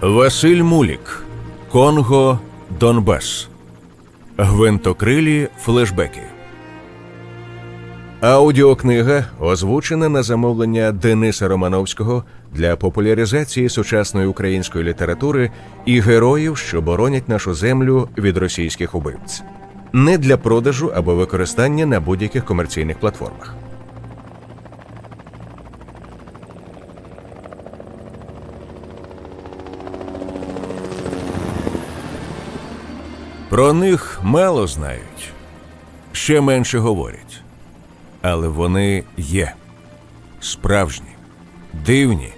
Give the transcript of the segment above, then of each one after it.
Василь Мулік, Конго, Донбас. Гвинтокрилі флешбеки. Аудіокнига озвучена на замовлення Дениса Романовського для популяризації сучасної української літератури і героїв, що боронять нашу землю від російських убивць. Не для продажу або використання на будь-яких комерційних платформах. Про них мало знають, ще менше говорять. Але вони є справжні, дивні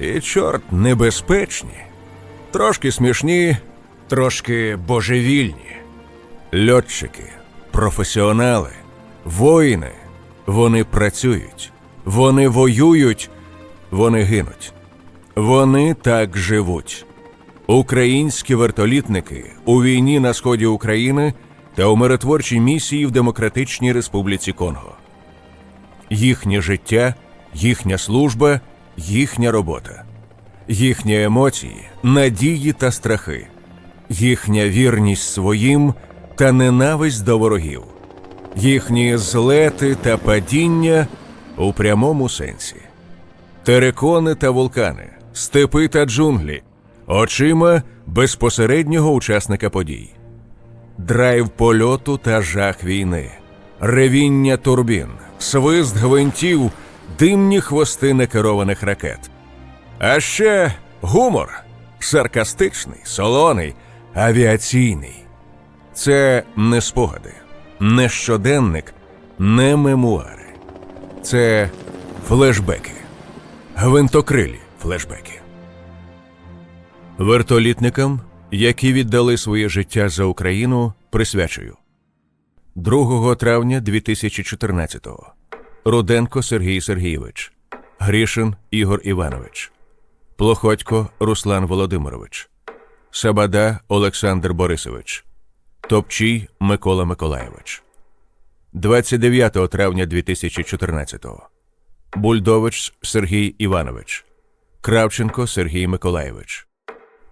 і, чорт, небезпечні, трошки смішні, трошки божевільні. Льотчики, професіонали, воїни. Вони працюють, вони воюють, вони гинуть. Вони так живуть. Українські вертолітники у війні на сході України та у миротворчій місії в Демократичній Республіці Конго. Їхнє життя, їхня служба, їхня робота, їхні емоції, надії та страхи, їхня вірність своїм та ненависть до ворогів, їхні злети та падіння у прямому сенсі. Терекони та вулкани, степи та джунглі, очима безпосереднього учасника подій, драйв польоту та жах війни, ревіння турбін, свист гвинтів, димні хвости некерованих ракет. А ще гумор саркастичний, солоний, авіаційний. Це не спогади, не щоденник, не мемуари. Це флешбеки. Гвинтокрилі флешбеки. Вертолітникам, які віддали своє життя за Україну, присвячую. 2 травня 2014-го. Руденко Сергій Сергійович, Грішин Ігор Іванович, Плохотько Руслан Володимирович, Сабада Олександр Борисович, Топчій Микола Миколаєвич. 29 травня 2014-го. Бульдович Сергій Іванович, Кравченко Сергій Миколаєвич,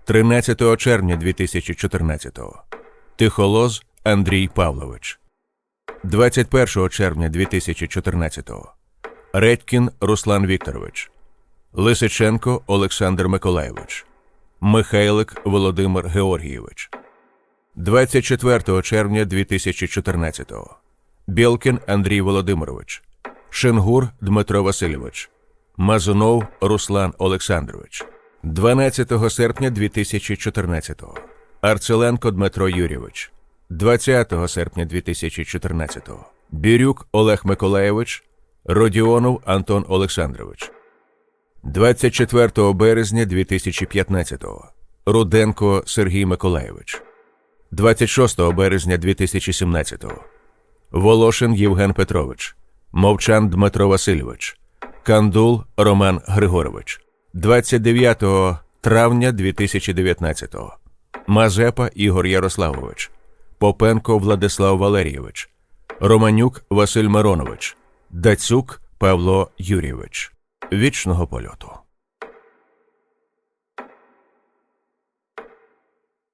13 червня 2014-го. Тихолоз Андрій Павлович, 21 червня 2014-го. Редькін Руслан Вікторович, Лисиченко Олександр Миколаєвич, Михайлик Володимир Георгійович, 24 червня 2014-го. Білкін Андрій Володимирович, Шенгур Дмитро Васильович, Мазунов Руслан Олександрович, 12 серпня 2014-го. Арцеленко Дмитро Юрійович, 20 серпня 2014-го. Бірюк Олег Миколаєвич, Родіонов Антон Олександрович, 24 березня 2015-го. Руденко Сергій Миколаєвич, 26 березня 2017-го. Волошин Євген Петрович, Мовчан Дмитро Васильович, Кандул Роман Григорович, 29 травня 2019-го. Мазепа Ігор Ярославович, Попенко Владислав Валерійович, Романюк Василь Миронович, Дацюк Павло Юрійович. Вічного польоту.